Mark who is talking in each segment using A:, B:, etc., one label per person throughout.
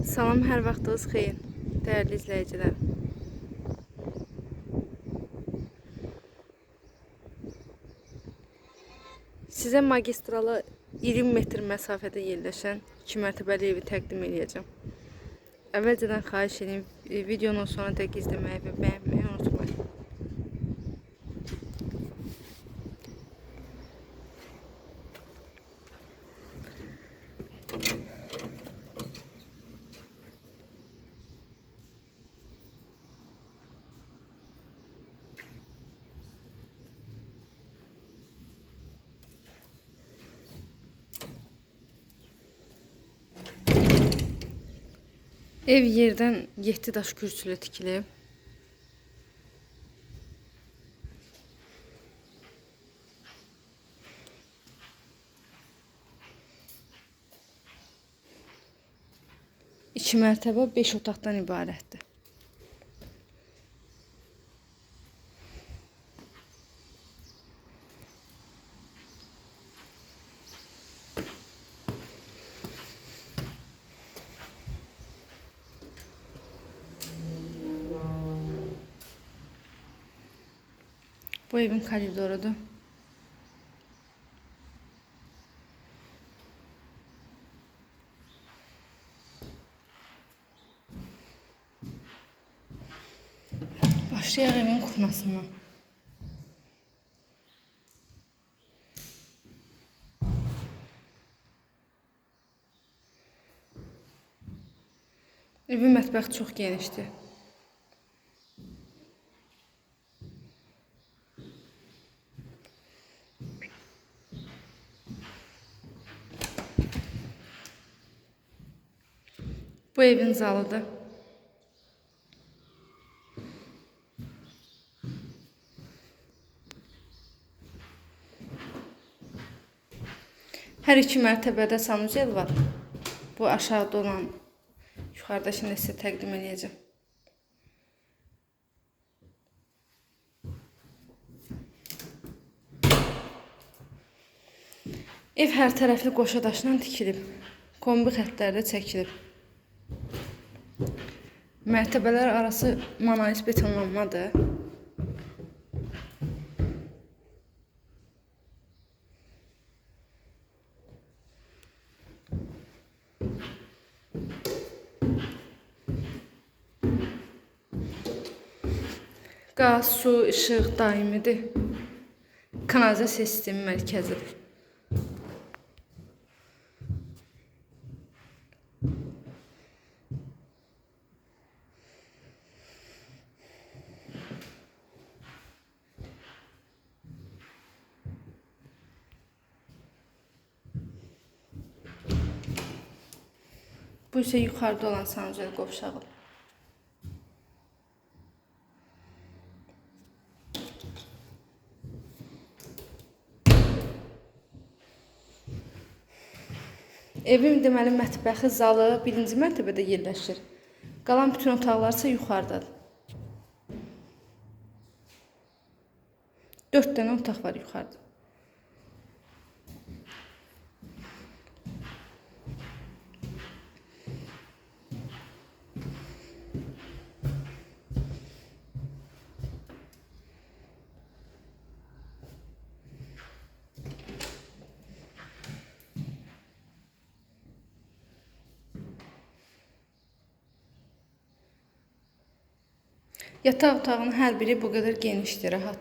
A: Salam, hər vaxtınız xeyir, dəyərli izləyicilər. Sizə magistralı 20 metr məsafədə yerləşən 2 mərtəbəli evi təqdim edəcəm. Əvvəlcədən xahiş edeyim, e, videonun sonuna dək izləməyi və bəyənməyi unutmayın. Ev yerdən 7 daş kürsülü tikilib. İki mərtəbə 5 otaqdan ibarətdir. Bu evin koridorudur. Başlayaq evin kuxnasından. Evin mətbəxi çox genişdir. Bu evin zalıdır. Hər iki mərtəbədə sanuzel var. Bu aşağıda olan yuxarıda şimdi sizə təqdim edəcəm. Ev hər tərəfli qoşa daşla tikilib. Kombi xəttləri də çəkilib. Mərtəbələr arası monolit betonlanmadır. Qaz, su, işıq daimidir. Kanalizasiya sistemi mərkəzidir. Bu isə yuxarıda olan sanuzel qovşağı. Evim deməli mətbəxi, zalı birinci mərtəbədə yerləşir. Qalan bütün otaqlar isə yuxarıdadır. 4 dənə otaq var yuxarıda. Yataq otağının hər biri bu qədər genişdir, rahat.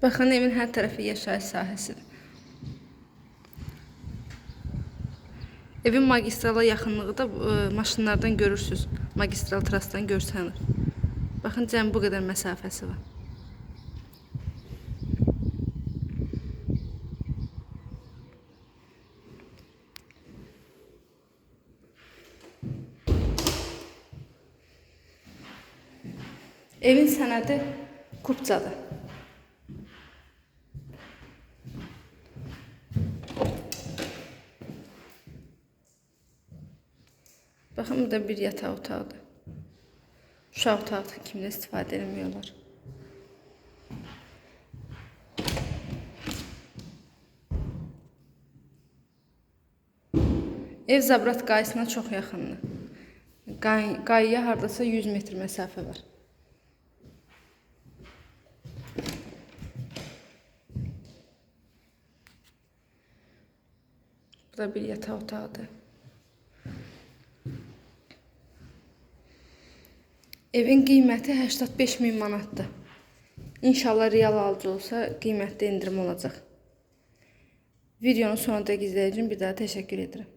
A: Baxın, evin hər tərəfi yaşayış sahəsidir. Evin magistrala yaxınlığı da e, maşınlardan görürsüz. Magistral trasdan görsənir. Baxın, cəmi bu qədər məsafəsi var. Evin sənədi kupçadır. Baxın, burada bir yataq otaqdır. Uşaq otaqdır, kimdə istifadə edilmiyorlar. Ev Zabrat qayısına çox yaxındır. Qay qayıya hardasa 100 metr məsafə var. Bu da bir yataq otağıdır. Evin qiyməti 85 min manatdır. İnşallah real alıcı olsa qiymətdə endirim olacaq. Videonun sonunda izləyicim bir daha təşəkkür edirəm.